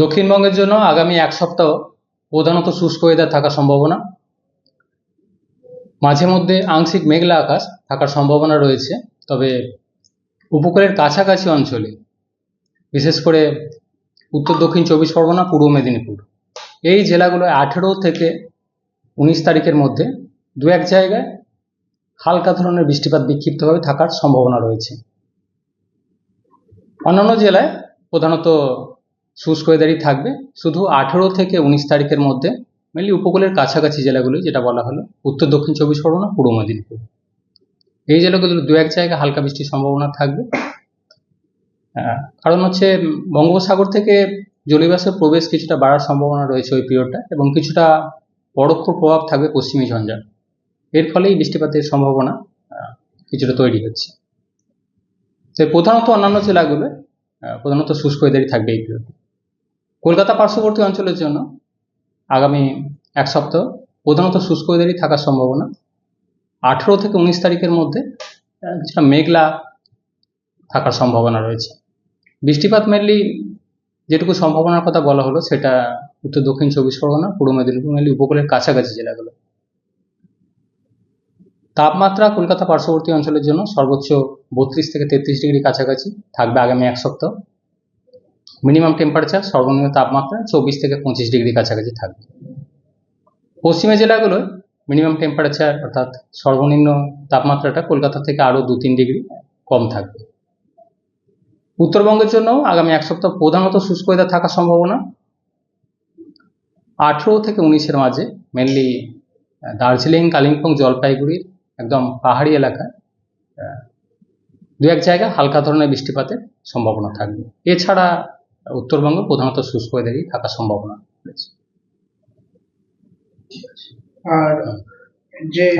দক্ষিণবঙ্গের জন্য আগামী এক সপ্তাহ প্রধানত শুষ্ক ওয়েদার থাকার সম্ভাবনা। মাঝে মধ্যে আংশিক মেঘলা আকাশ থাকার সম্ভাবনা রয়েছে, তবে উপকূলের কাছাকাছি অঞ্চলে, বিশেষ করে উত্তর, দক্ষিণ চব্বিশ পরগনা, পূর্ব মেদিনীপুর। এই জেলাগুলোয় আঠেরো থেকে উনিশ তারিখের মধ্যে দু এক জায়গায় হালকা ধরনের বৃষ্টিপাত বিক্ষিপ্তভাবে থাকার সম্ভাবনা রয়েছে। অন্যান্য জেলায় প্রধানত শুষ্ক ওয়েদারই থাকবে। শুধু আঠেরো থেকে উনিশ তারিখের মধ্যে মেনলি উপকূলের কাছাকাছি জেলাগুলি, যেটা বলা হলো, উত্তর, দক্ষিণ চব্বিশ পরগনা, পূর্ব মেদিনীপুর। এই জেলাগুলোর দু এক জায়গায় হালকা বৃষ্টির সম্ভাবনা থাকবে। কারণ হচ্ছে বঙ্গোপসাগর থেকে জলীয়বাষ্পের প্রবেশ কিছুটা বাড়ার সম্ভাবনা রয়েছে ওই পিরিয়ডটা এবং কিছুটা পরোক্ষ প্রভাব থাকবে পশ্চিমী ঝঞ্ঝার। এর ফলেই বৃষ্টিপাতের সম্ভাবনা কিছুটা তৈরি হচ্ছে। তো প্রধানত অন্যান্য জেলাগুলো প্রধানত শুষ্ক ওয়েদারই থাকবে এই পিরিয়ডে কলকাতা পার্শ্ববর্তী অঞ্চলের জন্য আগামী এক সপ্তাহ প্রধানত শুষ্ক ওয়েদারই থাকার সম্ভাবনা। আঠেরো থেকে উনিশ তারিখের মধ্যে কিছুটা মেঘলা থাকার সম্ভাবনা রয়েছে। বৃষ্টিপাত মেনলি যেটুকু সম্ভাবনার কথা বলা হলো, সেটা উত্তর দক্ষিণ চব্বিশ পরগনা, পূর্ব মেদিনীপুর মেনলি উপকূলের কাছাকাছি জেলাগুলো। তাপমাত্রা কলকাতা পার্শ্ববর্তী অঞ্চলের জন্য সর্বোচ্চ বত্রিশ থেকে তেত্রিশ ডিগ্রি কাছাকাছি থাকবে আগামী এক সপ্তাহ। মিনিমাম টেম্পারেচার সর্বনিম্ন তাপমাত্রা চব্বিশ থেকে পঁচিশ ডিগ্রি কাছাকাছি থাকবে। পশ্চিমে জেলাগুলোয় মিনিমাম টেম্পারেচার অর্থাৎ সর্বনিম্ন তাপমাত্রাটা কলকাতা থেকে আরও দু তিন ডিগ্রি কম থাকবে। উত্তরবঙ্গের জন্য আগামী এক সপ্তাহ প্রধানত শুষ্ক ওয়েদার থাকার সম্ভাবনা। আঠেরো থেকে উনিশের মাঝে মেনলি দার্জিলিং, কালিম্পং, জলপাইগুড়ির একদম পাহাড়ি এলাকা। দু এক জায়গা হালকা ধরনের বৃষ্টিপাতের সম্ভাবনা থাকবে। এছাড়া উত্তরবঙ্গ প্রধানত শুষ্ক ওয়েদারই থাকার সম্ভাবনা রয়েছে। আর যে